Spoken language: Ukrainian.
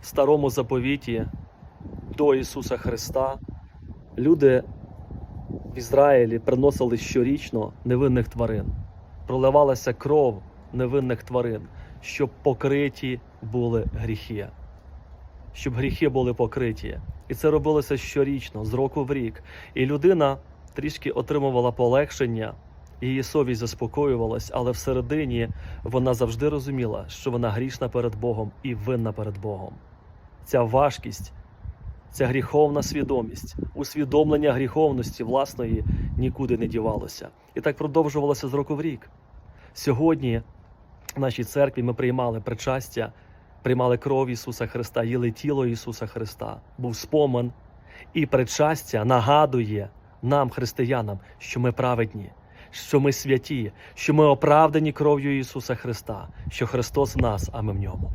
в старому заповіті до Ісуса Христа люди в Ізраїлі приносили щорічно невинних тварин, проливалася кров невинних тварин, щоб покриті були гріхи, щоб гріхи були покриті. І це робилося щорічно, з року в рік. І людина трішки отримувала полегшення, її совість заспокоювалась, але всередині вона завжди розуміла, що вона грішна перед Богом і винна перед Богом. Ця важкість, ця гріховна свідомість, усвідомлення гріховності власної нікуди не дівалося. І так продовжувалося з року в рік. Сьогодні в нашій церкві ми приймали причастя, приймали кров Ісуса Христа, їли тіло Ісуса Христа, був спомин. І причастя нагадує нам, християнам, що ми праведні, що ми святі, що ми оправдані кров'ю Ісуса Христа, що Христос в нас, а ми в ньому.